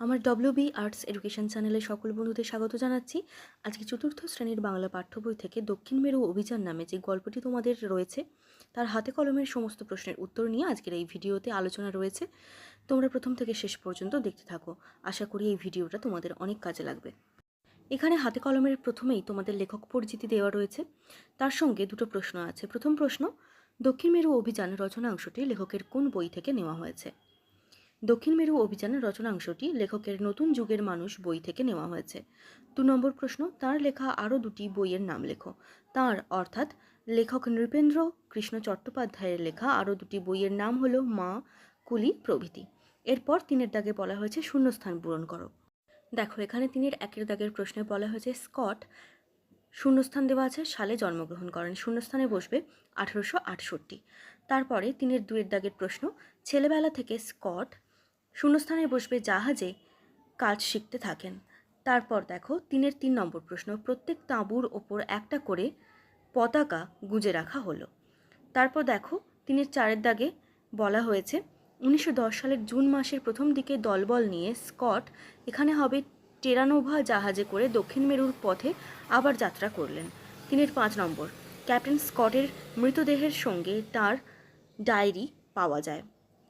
আমার WB arts education চ্যানেলে সকল বন্ধুদের স্বাগত জানাচ্ছি। আজকে চতুর্থ শ্রেণির বাংলা পাঠ্য বই থেকে দক্ষিণ মেরু অভিযান নামে যে গল্পটি তোমাদের রয়েছে, তার হাতে কলমের সমস্ত প্রশ্নের উত্তর নিয়ে আজকের এই ভিডিওতে আলোচনা রয়েছে। তোমরা প্রথম থেকে শেষ পর্যন্ত দেখতে থাকো। আশা করি এই ভিডিওটা তোমাদের অনেক কাজে লাগবে। এখানে হাতে কলমের প্রথমেই তোমাদের লেখক পরিচিতি দেওয়া রয়েছে। তার সঙ্গে দুটো প্রশ্ন আছে। প্রথম প্রশ্ন, দক্ষিণ মেরু অভিযান রচনাংশটি লেখকের কোন বই থেকে নেওয়া হয়েছে? দক্ষিণ মেরু অভিযানের রচনাংশটি লেখকের নতুন যুগের মানুষ বই থেকে নেওয়া হয়েছে। দু নম্বর প্রশ্ন, তার লেখা আরও দুটি বইয়ের নাম লেখো। তার অর্থাৎ লেখক নৃপেন্দ্র কৃষ্ণ চট্টোপাধ্যায়ের লেখা আরও দুটি বইয়ের নাম হলো মা, কুলি, প্রভৃতি। এরপর তিনের দাগে বলা হয়েছে শূন্যস্থান পূরণ করো। দেখো, এখানে তিনের একের দাগের প্রশ্নে বলা হয়েছে স্কট, শূন্যস্থান দেওয়া আছে, সালে জন্মগ্রহণ করেন, শূন্যস্থানে বসবে আঠেরোশো আটষট্টি। তারপরে তিনের দুয়ের দাগের প্রশ্ন, ছেলেবেলা থেকে স্কট শূন্যস্থানে বসবে জাহাজে কাজ শিখতে থাকেন। তারপর দেখো, তিনের তিন নম্বর প্রশ্ন, প্রত্যেক তাঁবুর ওপর একটা করে পতাকা গুজে রাখা হলো। তারপর দেখো, তিনের চারের দাগে বলা হয়েছে, উনিশশো দশ সালের জুন মাসের প্রথম দিকে দলবল নিয়ে স্কট, এখানে হবে টেরানোভা জাহাজে করে দক্ষিণ মেরুর পথে আবার যাত্রা করলেন। তিনের পাঁচ নম্বর, ক্যাপ্টেন স্কটের মৃতদেহের সঙ্গে তার ডায়েরি পাওয়া যায়।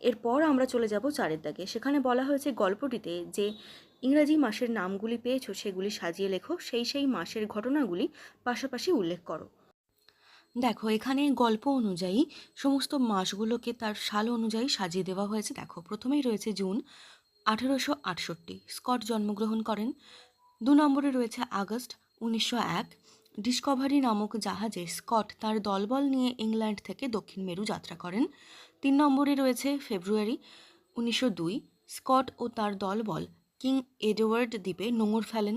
এরপর আমরা চলে যাব চারের দাগে। সেখানে বলা হয়েছে গল্পটিতে যে ইংরাজি মাসের নামগুলি পেয়েছ, সেগুলি সাজিয়ে লেখো, সেই সেই মাসের ঘটনাগুলি পাশাপাশি উল্লেখ করো। দেখো, এখানে গল্প অনুযায়ী সমস্ত মাসগুলোকে তার সাল অনুযায়ী সাজিয়ে দেওয়া হয়েছে। দেখো, প্রথমেই রয়েছে জুন আঠেরোশো আটষট্টি। স্কট জন্মগ্রহণ করেন। দু নম্বরে রয়েছে আগস্ট উনিশশো এক। ডিসকভারি নামক জাহাজে স্কট তার দলবল নিয়ে ইংল্যান্ড থেকে দক্ষিণ মেরু যাত্রা করেন। তিন নম্বরে রয়েছে ফেব্রুয়ারি উনিশশো দুই, স্কট ও তার দলবল কিং এডওয়ার্ড দ্বীপে নোঙর ফেলেন।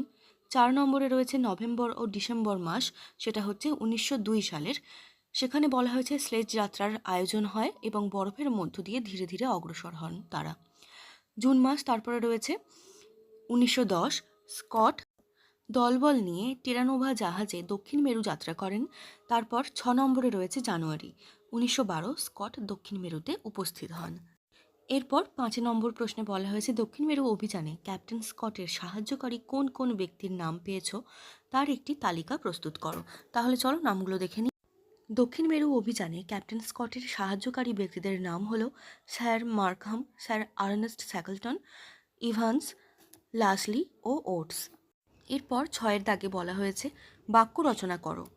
চার নম্বরে রয়েছে নভেম্বর ও ডিসেম্বর মাস, সেটা হচ্ছে উনিশশো দুই সালের। সেখানে বলা হয়েছে স্লেজ যাত্রার আয়োজন হয় এবং বরফের মধ্য দিয়ে ধীরে ধীরে অগ্রসর হন তারা। জুন মাস তারপরে রয়েছে উনিশশো দশ, স্কট দলবল নিয়ে টেরানোভা জাহাজে দক্ষিণ মেরু যাত্রা করেন। তারপর ছ নম্বরে রয়েছে জানুয়ারি। উনিশশো বারো স্কট দক্ষিণ মেরুতে উপস্থিত হন। এরপর পাঁচ নম্বর প্রশ্নে বলা হয়েছে, দক্ষিণ মেরু অভিযানে ক্যাপ্টেন স্কটের সাহায্যকারী কোন কোন ব্যক্তির নাম পেয়েছ? তার একটি তালিকা প্রস্তুত করো। তাহলে চলো নামগুলো দেখে নিই দক্ষিণ মেরু অভিযানে ক্যাপ্টেন স্কটের সাহায্যকারী ব্যক্তিদের নাম হল sir Markham, sir Ernest Shackleton, Evans, Lashly ও ওটস। এরপর ছয়ের দাগে বলা হয়েছে, বাক্য রচনা করো।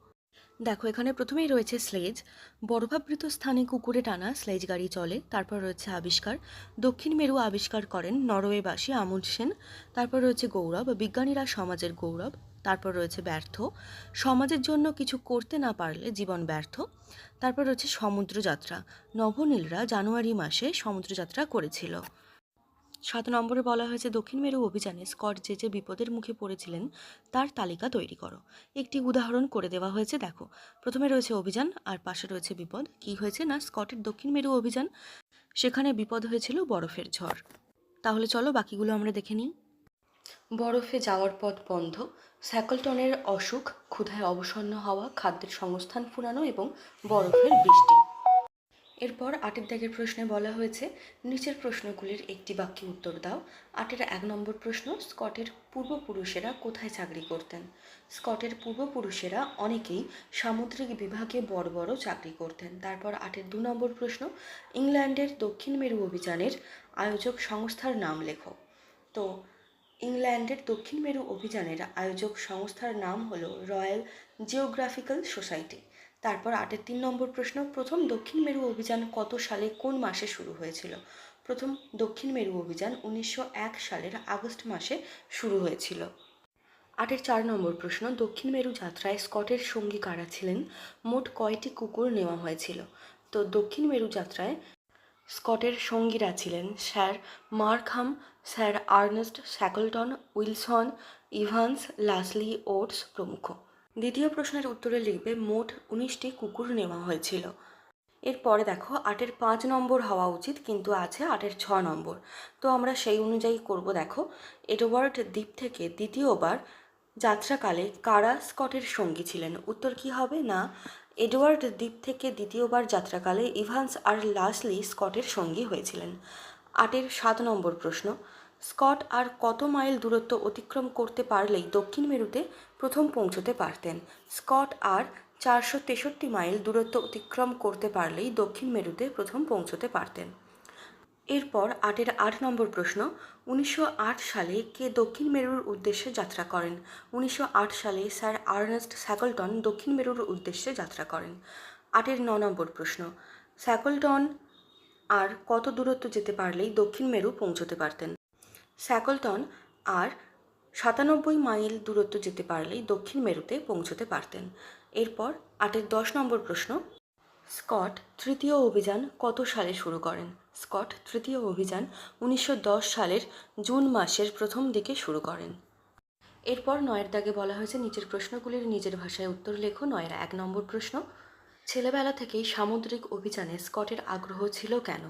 দেখো, এখানে প্রথমেই রয়েছে স্লেজ। বরফাবৃত স্থানে কুকুরে টানা স্লেজ গাড়ি চলে। তারপর রয়েছে আবিষ্কার। দক্ষিণ মেরু আবিষ্কার করেন নরওয়েবাসী আমুল সেন। তারপর রয়েছে গৌরব, বিজ্ঞানীরা সমাজের গৌরব। তারপর রয়েছে ব্যর্থ। সমাজের জন্য কিছু করতে না পারলে জীবন ব্যর্থ। তারপর রয়েছে সমুদ্রযাত্রা। নভনীলরা জানুয়ারি মাসে সমুদ্রযাত্রা করেছিল। সাত নম্বরে বলা হয়েছে, দক্ষিণ মেরু অভিযানে স্কট যে যে বিপদের মুখে পড়েছিলেন, তার তালিকা তৈরি করো। একটি উদাহরণ করে দেওয়া হয়েছে, দেখো। প্রথমে রয়েছে অভিযান, আর পাশে রয়েছে বিপদ। কি হয়েছে না? স্কটের দক্ষিণ মেরু অভিযান, সেখানে বিপদ হয়েছিল বরফের ঝড়। তাহলে চলো বাকিগুলো আমরা দেখে নিই। বরফে যাওয়ার পথ বন্ধ। স্যাকলটনের অসুখ, ক্ষুধায় অবসন্ন হওয়া, খাদ্যের সংস্থান ফুরানো এবং বরফের বৃষ্টি। এরপর আটের দাগের প্রশ্নে বলা হয়েছে, নিচের প্রশ্নগুলির একটি বাক্যে উত্তর দাও। আটের এক নম্বর প্রশ্ন, স্কটের পূর্বপুরুষেরা কোথায় চাকরি করতেন? স্কটের পূর্বপুরুষেরা অনেকেই সামুদ্রিক বিভাগে বড় বড় চাকরি করতেন। তারপর আটের দু নম্বর প্রশ্ন, ইংল্যান্ডের দক্ষিণ মেরু অভিযানের আয়োজক সংস্থার নাম লেখো। তো, ইংল্যান্ডের দক্ষিণ মেরু অভিযানের আয়োজক সংস্থার নাম হলো রয়্যাল জিওগ্রাফিক্যাল সোসাইটি। তারপর আটের তিন নম্বর প্রশ্ন, প্রথম দক্ষিণ মেরু অভিযান কত সালে কোন মাসে শুরু হয়েছিল? প্রথম দক্ষিণ মেরু অভিযান উনিশশো এক সালের আগস্ট মাসে শুরু হয়েছিল। আটের চার নম্বর প্রশ্ন, দক্ষিণ মেরু যাত্রায় স্কটের সঙ্গী কারা ছিলেন? মোট কয়টি কুকুর নেওয়া হয়েছিল? তো দক্ষিণ মেরু যাত্রায় স্কটের সঙ্গীরা ছিলেন sir Markham, sir Ernest Shackleton Wilson, Evans, Lashly Oates প্রমুখ। দ্বিতীয় প্রশ্নের উত্তরে লিখবে, মোট উনিশটি কুকুর নেওয়া হয়েছিল। এরপরে দেখো, আটের পাঁচ নম্বর হওয়া উচিত, কিন্তু আছে আটের ছ নম্বর। তো আমরা সেই অনুযায়ী করব, দেখো, এডওয়ার্ড দ্বীপ থেকে দ্বিতীয়বার যাত্রাকালে কারা স্কটের সঙ্গী ছিলেন? উত্তর কি হবে? না, এডওয়ার্ড দ্বীপ থেকে দ্বিতীয়বার যাত্রাকালে ইভান্স আর লাসলি স্কটের সঙ্গী হয়েছিলেন। আটের সাত নম্বর প্রশ্ন, স্কট আর কত মাইল দূরত্ব অতিক্রম করতে পারলেই দক্ষিণ মেরুতে প্রথম পৌঁছতে পারতেন। স্কট আর চারশো তেষট্টি মাইল দূরত্ব অতিক্রম করতে পারলেই দক্ষিণ মেরুতে প্রথম পৌঁছতে পারতেন। এরপর আটের আট নম্বর প্রশ্ন, উনিশশো আট সালে কে দক্ষিণ মেরুর উদ্দেশ্যে যাত্রা করেন? উনিশশো আট সালে স্যার আর্নেস্ট স্যাকলটন দক্ষিণ মেরুর উদ্দেশ্যে যাত্রা করেন। আটের ন নম্বর প্রশ্ন, স্যাকলটন আর কত দূরত্ব যেতে পারলেই দক্ষিণ মেরু পৌঁছতে পারতেন? স্যাকলটন আর সাতানব্বই মাইল দূরত্ব যেতে পারলেই দক্ষিণ মেরুতে পৌঁছতে পারতেন। এরপর আটের দশ নম্বর প্রশ্ন, স্কট তৃতীয় অভিযান কত সালে শুরু করেন? স্কট তৃতীয় অভিযান উনিশশো দশ সালের জুন মাসের প্রথম দিকে শুরু করেন। এরপর নয়ের দাগে বলা হয়েছে, নিচের প্রশ্নগুলির নিজের ভাষায় উত্তর লেখো। নয়ের এক নম্বর প্রশ্ন, ছেলেবেলা থেকেই সামুদ্রিক অভিযানে স্কটের আগ্রহ ছিল কেন?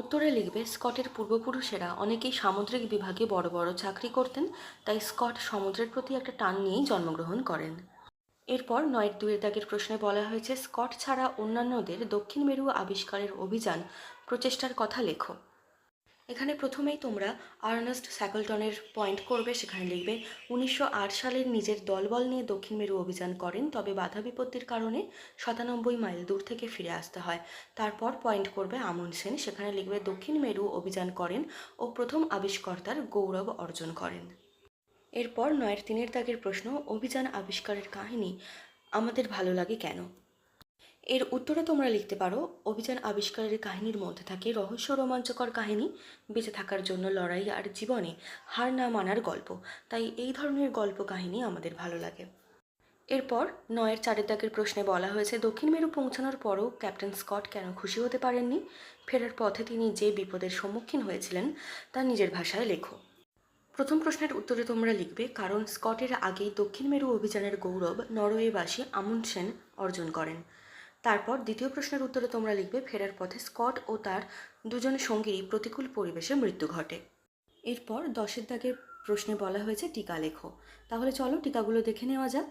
উত্তরে লিখবে, স্কটের পূর্বপুরুষেরা অনেকেই সামুদ্রিক বিভাগে বড় বড় চাকরি করতেন, তাই স্কট সমুদ্রের প্রতি একটা টান নিয়েই জন্মগ্রহণ করেন। এরপর নয়ের দুয়ের দাগের প্রশ্নে বলা হয়েছে, স্কট ছাড়া অন্যান্যদের দক্ষিণ মেরু আবিষ্কারের অভিযান প্রচেষ্টার কথা লেখো। এখানে প্রথমেই তোমরা আর্নেস্ট স্যাকলটনের পয়েন্ট করবে, সেখানে লিখবে, উনিশশো আট সালের নিজের দলবল নিয়ে দক্ষিণ মেরু অভিযান করেন, তবে বাধা বিপত্তির কারণে সাতানব্বই মাইল দূর থেকে ফিরে আসতে হয়। তারপর পয়েন্ট করবে আমন সেন, সেখানে লিখবে, দক্ষিণ মেরু অভিযান করেন ও প্রথম আবিষ্কর্তার গৌরব অর্জন করেন। এরপর নয়ের তিনের দাগের প্রশ্ন, অভিযান আবিষ্কারের কাহিনী আমাদের ভালো লাগে কেন? এর উত্তরে তোমরা লিখতে পারো, অভিযান আবিষ্কারের কাহিনীর মধ্যে থাকে রহস্য রোমাঞ্চকর কাহিনী, বেঁচে থাকার জন্য লড়াই আর জীবনে হার না মানার গল্প। তাই এই ধরনের গল্প কাহিনী আমাদের ভালো লাগে। এরপর নয়ের চারের দাগের প্রশ্নে বলা হয়েছে, দক্ষিণ মেরু পৌঁছানোর পরও ক্যাপ্টেন স্কট কেন খুশি হতে পারেননি? ফেরার পথে তিনি যে বিপদের সম্মুখীন হয়েছিলেন, তা নিজের ভাষায় লেখো। প্রথম প্রশ্নের উত্তরে তোমরা লিখবে, কারণ স্কটের আগেই দক্ষিণ মেরু অভিযানের গৌরব নরওয়েবাসী আমুন্ডসেন অর্জন করেন। তারপর দ্বিতীয় প্রশ্নের উত্তরে তোমরা লিখবে, ফেরার পথে স্কট ও তার দুজন সঙ্গীরই প্রতিকূল পরিবেশে মৃত্যু ঘটে। এরপর দশের দাগের প্রশ্নে বলা হয়েছে টিকা লেখো। তাহলে চলো টিকাগুলো দেখে নেওয়া যাক।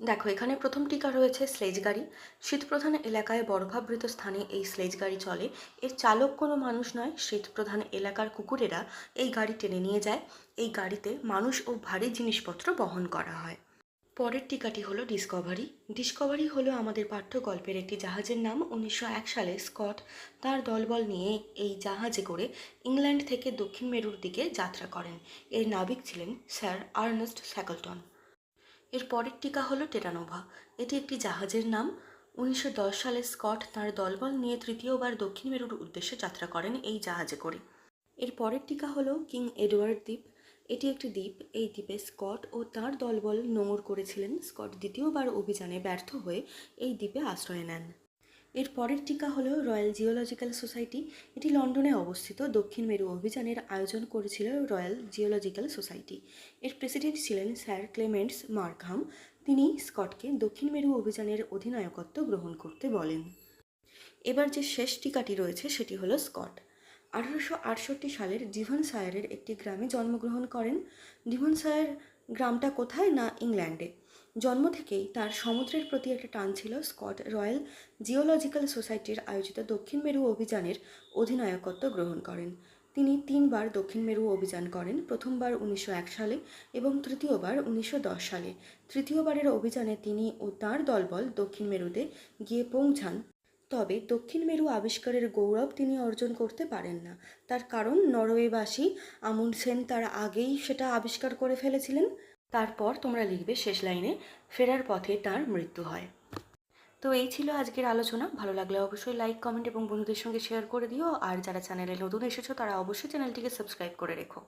দেখো, এখানে প্রথম টিকা রয়েছে স্লেজ গাড়ি। শীতপ্রধান এলাকায় বরফাবৃত স্থানে এই স্লেজ গাড়ি চলে। এর চালক কোনো মানুষ নয়, শীতপ্রধান এলাকার কুকুরেরা এই গাড়ি টেনে নিয়ে যায়। এই গাড়িতে মানুষ ও ভারী জিনিসপত্র বহন করা হয়। পরের টিকাটি হলো ডিসকভারি ডিসকভারি হলো আমাদের পাঠ্য গল্পের একটি জাহাজের নাম। উনিশশো এক সালে স্কট তার দলবল নিয়ে এই জাহাজে করে ইংল্যান্ড থেকে দক্ষিণ মেরুর দিকে যাত্রা করেন। এর নাবিক ছিলেন স্যার আর্নেস্ট স্যাকলটন এর পরের টিকা হলো টেরানোভা এটি একটি জাহাজের নাম। উনিশশো দশ সালে স্কট তার দলবল নিয়ে তৃতীয়বার দক্ষিণ মেরুর উদ্দেশ্যে যাত্রা করেন এই জাহাজে করে। এর পরের টিকা হলো কিং এডওয়ার্ড দ্বীপ। এটি একটি দ্বীপ। এই দ্বীপে স্কট ও তার দলবল নোঙর করেছিলেন। স্কট দ্বিতীয়বার অভিযানে ব্যর্থ হয়ে এই দ্বীপে আশ্রয় নেন। এর পরের টিকা হলো রয়্যাল জিওলজিক্যাল সোসাইটি। এটি লন্ডনে অবস্থিত। দক্ষিণ মেরু অভিযানের আয়োজন করেছিল রয়্যাল জিওলজিক্যাল সোসাইটি। এর প্রেসিডেন্ট ছিলেন স্যার ক্লেমেন্টস মার্কহাম। তিনি স্কটকে দক্ষিণ মেরু অভিযানের অধিনায়কত্ব গ্রহণ করতে বলেন। এবার যে শেষ টিকাটি রয়েছে, সেটি হলো স্কট। আঠারোশো আটষট্টি সালের ডিভনশায়ারের একটি গ্রামে জন্মগ্রহণ করেন। ডিভনশায়ার গ্রামটা কোথায় না ইংল্যান্ডে? জন্ম থেকেই তার সমুদ্রের প্রতি একটা টান ছিল স্কট রয়্যাল জিওলজিক্যাল সোসাইটির আয়োজিত দক্ষিণ মেরু অভিযানের অধিনায়কত্ব গ্রহণ করেন। তিনি তিনবার দক্ষিণ মেরু অভিযান করেন, প্রথমবার উনিশশো এক সালে এবং তৃতীয়বার উনিশশো দশ সালে। তৃতীয়বারের অভিযানে তিনি ও তার দলবল দক্ষিণ মেরুতে গিয়ে পৌঁছান। তবে দক্ষিণ মেরু আবিষ্কারের গৌরব তিনি অর্জন করতে পারেন না। তার কারণ, নরওয়েবাসী আমুন্ডসেন তার আগেই সেটা আবিষ্কার করে ফেলেছিলেন। তারপর তোমরা লিখবে শেষ লাইনে, ফেরার পথে তার মৃত্যু হয়। তো এই ছিল আজকের আলোচনা। ভালো লাগলে অবশ্যই লাইক, কমেন্ট এবং বন্ধুদের সঙ্গে শেয়ার করে দিও। আর যারা চ্যানেলে নতুন এসেছ, তারা অবশ্যই চ্যানেলটিকে সাবস্ক্রাইব করে রেখো।